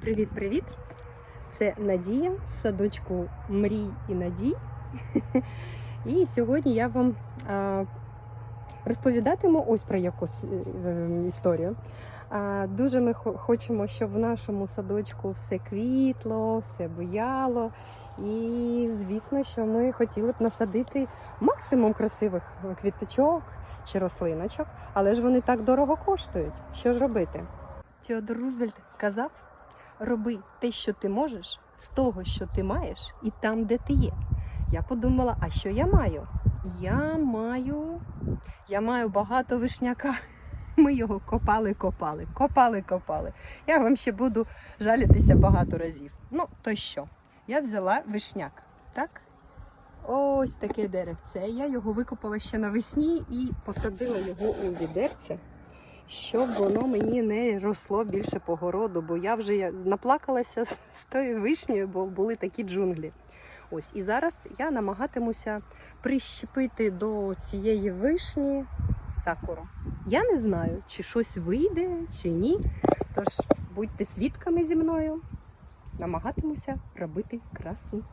Привіт-привіт! Це Надія з садочку Мрій і Надій. І сьогодні я вам розповідатиму ось про яку с- е, історію. Дуже ми хочемо, щоб в нашому садочку все квітло, все буяло. І звісно, що ми хотіли б насадити максимум красивих квіточок чи рослиночок, але ж вони так дорого коштують. Що ж робити? Теодор Рузвельт казав: роби те, що ти можеш, з того, що ти маєш, і там, де ти є. Я подумала, а що я маю? Я маю, я маю багато вишняка. Ми його копали, копали, копали, копали. Я вам ще буду жалітися багато разів. Ну, то що? Я взяла вишняк, так? Ось таке деревце. Я його викопала ще навесні і посадила його у відерце щоб воно мені не росло більше по городу, бо я вже наплакалася з тої вишні, бо були такі джунглі. Ось і зараз я намагатимуся прищепити до цієї вишні сакуру. Я не знаю, чи щось вийде, чи ні. Тож будьте свідками зі мною, намагатимуся робити красу.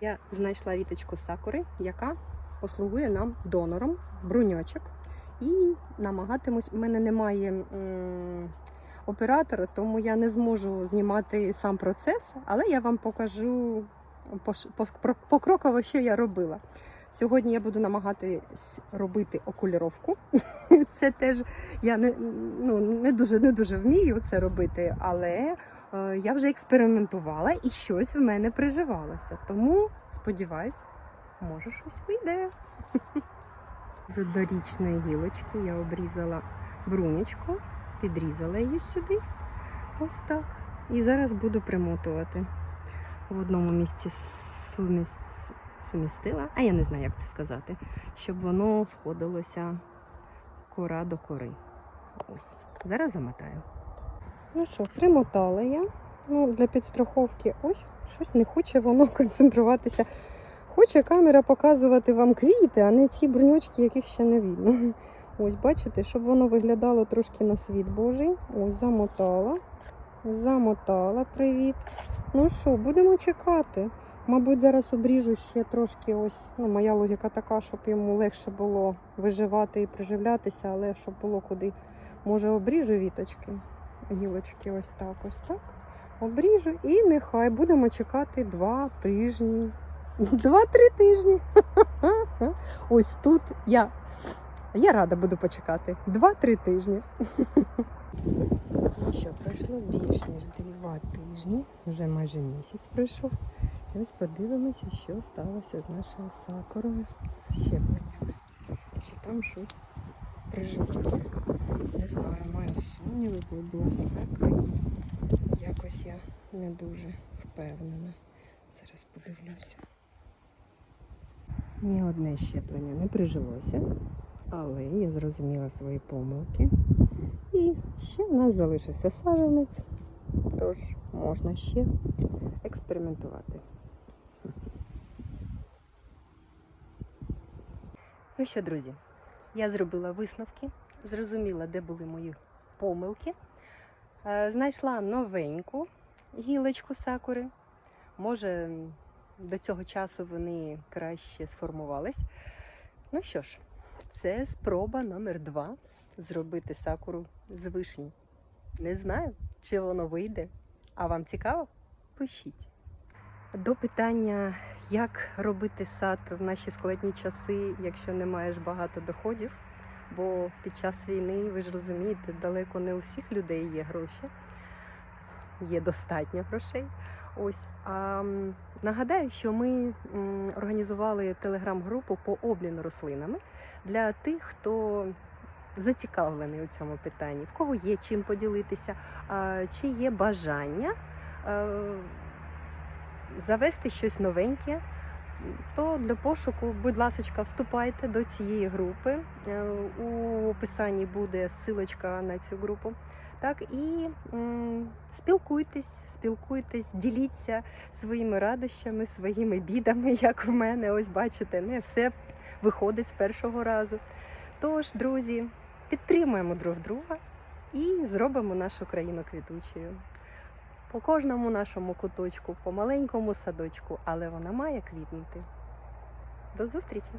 Я знайшла віточку сакури, яка послугує нам донором бруньочок. І намагатимусь, у мене немає оператора, тому я не зможу знімати сам процес, але я вам покажу покроково, що я робила. Сьогодні я буду намагатись робити окуліровку. Це теж я не, ну, не, дуже, не дуже вмію це робити, але е, я вже експериментувала і щось в мене приживалося. Тому сподіваюсь, може щось вийде. З однорічної гілочки я обрізала брунечку, підрізала її сюди. Ось так. І зараз буду примотувати. В одному місці суміс... сумістила, а я не знаю, як це сказати, щоб воно сходилося кора до кори. Ось. Зараз замотаю. Ну що, примотала я. Ну, для підстраховки. Ой, щось не хоче воно концентруватися. Хоче камера показувати вам квіти, а не ці бруньочки, яких ще не видно. Ось, бачите, щоб воно виглядало трошки на світ Божий. Ось, замотала. Замотала, привіт. Ну що, будемо чекати. Мабуть, зараз обріжу ще трошки ось. Ну, моя логіка така, щоб йому легше було виживати і приживлятися, але щоб було куди. Може, обріжу віточки, гілочки, ось так, ось так. Обріжу і нехай будемо чекати два тижні. Два-три тижні. Ось тут я. Я рада буду почекати. Два-три тижні. Що, пройшло більш ніж два тижні, вже майже місяць пройшов. І ось подивимося, що сталося з нашою сакурою з щепленнями. Чи там щось прижилося. Не знаю, маю сумніви, бо була спека якось я не дуже впевнена. Зараз подивлюся. Ні одне щеплення не прижилося, але я зрозуміла свої помилки. І ще в нас залишився саджанець, тож можна ще експериментувати. Ну що, друзі, я зробила висновки, зрозуміла, де були мої помилки. Е, Знайшла новеньку гілочку сакури. Може, до цього часу вони краще сформувались. Ну що ж, це спроба номер два зробити сакуру з вишні. Не знаю, чи воно вийде. А вам цікаво? Пишіть. До питання, як робити сад в наші складні часи, якщо не маєш багато доходів. Бо під час війни, ви ж розумієте, далеко не у всіх людей є гроші, є достатньо грошей. Ось а нагадаю, що ми організували телеграм-групу по обміну рослинами для тих, хто зацікавлений у цьому питанні, в кого є чим поділитися, чи є бажання е, завести щось новеньке. То для пошуку, будь ласка, вступайте до цієї групи. Е, У описанні буде ссылочка на цю групу. Так, і м, спілкуйтесь, спілкуйтесь, діліться своїми радощами, своїми бідами, як в мене. Ось бачите, не все виходить з першого разу. Тож, друзі, підтримуємо друг друга і зробимо нашу країну квітучою. По кожному нашому куточку, по маленькому садочку, але вона має квітнути. До зустрічі!